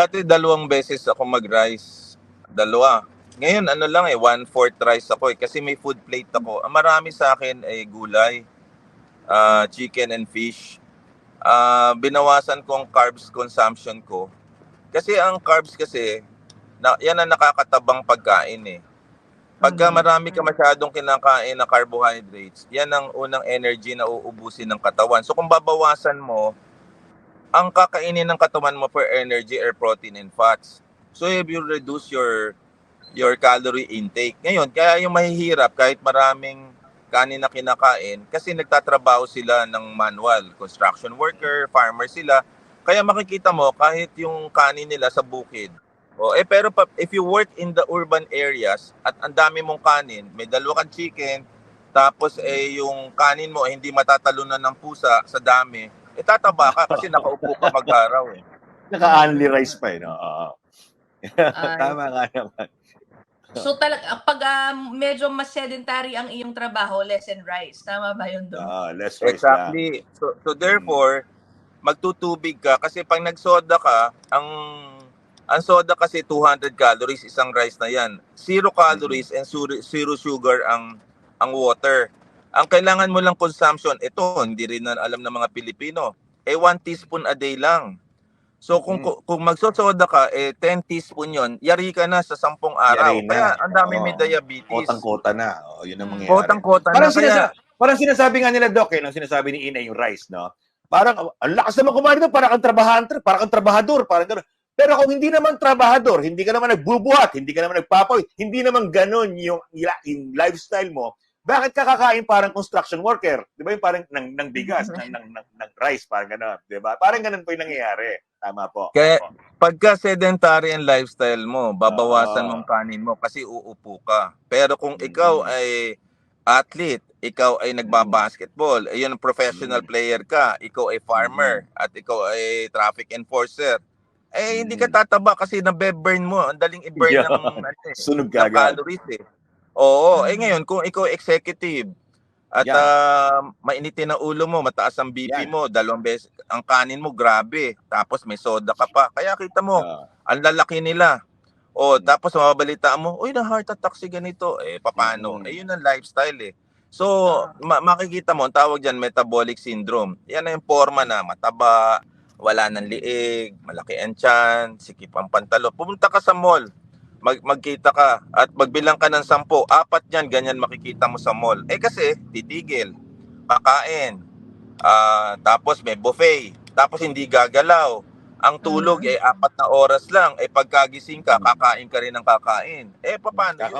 dati dalawang beses ako mag-rice. Dalawa. Ngayon, ano lang eh, one-fourth rice ako eh. Kasi may food plate ako. Ang marami sa akin ay gulay, ah, chicken and fish. Ah, binawasan ko ang carbs consumption ko. Kasi ang carbs kasi, na, yan ang nakakatabang pagkain eh. Pagka Mhm. marami ka masyadong kinakain na carbohydrates, yan ang unang energy na uubusin ng katawan. So kung babawasan mo, ang kakainin ng katawan mo for energy are protein and fats. So if you reduce your your calorie intake. Ngayon, kaya yung mahihirap kahit maraming kanin na kinakain kasi nagtatrabaho sila ng manual, construction worker, farmer sila. Kaya makikita mo kahit yung kanin nila sa bukid. O eh pero pa, if you work in the urban areas at ang dami mong kanin, may dalawa kang chicken, tapos eh yung kanin mo eh, hindi matatalunan ng pusa sa dami, eh tataba ka kasi nakaupo ka mag-araw eh. Naka-only rice pa eh, no? Oo. Tama nga naman. So talaga pag ah, medyo mas sedentary ang iyong trabaho, less and rice. Tama ba 'yun doon? Ah, less rice. Exactly. So, so therefore, magtutubig ka kasi pag nagsoda ka, ang ang soda kasi 200 calories isang rice na 'yan. Zero calories and zero, zero sugar ang ang water. Ang kailangan mo lang consumption, ito hindi rin na alam ng mga Pilipino, eh 1 teaspoon a day lang. So kung Mhm. kung magsosoda ka eh 10 teaspoon 'yon, yari ka na sa 10 araw. Yari na. Kaya ang dami may Oo. diabetes. Kotang-kota na. Oh, yun ang Mm. mangyayari. Kotang-kota na Parang, kaya sinasa- parang sinasabi nga nila, Doc, eh, nung sinasabi ni Ina yung rice, no? Parang, ang lakas naman kumain doon, parang kang trabahador, parang kang trabahador, parang gano'n. Pero kung hindi naman trabahador, hindi ka naman nagbubuhat, hindi ka naman nagpapaw, hindi naman ganun yung, yung lifestyle mo, bakit ka kakain parang construction worker? Di ba yung parang ng, ng bigas, ng, ng, ng, ng rice, parang gano'n. Di ba? Parang ganun po yung nangyayari. Tama po. Kaya- Opo. pagka sedentary ang lifestyle mo, babawasan Oo. mong kanin mo kasi uupo ka. Pero kung ikaw Mm. ay athlete, ikaw ay nagbabasketball, ayun professional Mm. player ka, ikaw ay farmer at ikaw ay traffic enforcer, eh hindi ka Mm. tataba kasi nabe-burn mo. Ang daling i-burn Yeah. ng, ano, eh, Sunog ng calories eh. Oo, eh Mhm. ngayon kung ikaw executive at Yan. ah, mainitin ang ulo mo, mataas ang BP Yan. mo, dalawang beses, ang kanin mo grabe, tapos may soda ka pa. Kaya kita mo, Ah, ang lalaki nila. O, Mm. tapos mababalitaan mo, uy, na heart attack si ganito. Eh, paano? Mm. Eh, yun ang lifestyle eh. So, Ah. ma- makikita mo, ang tawag dyan, metabolic syndrome. Yan na yung forma na mataba, wala ng liig, malaki ang tiyan, sikip ang pantalo. Pumunta ka sa mall, mag magkita ka, at magbilang ka ng sampo, apat yan, ganyan makikita mo sa mall. Eh kasi, titigil, kakain, ah, tapos may buffet, tapos hindi gagalaw. Ang tulog Mhm. eh apat na oras lang, eh pagkagising ka, kakain ka rin ng kakain. Eh paano yun?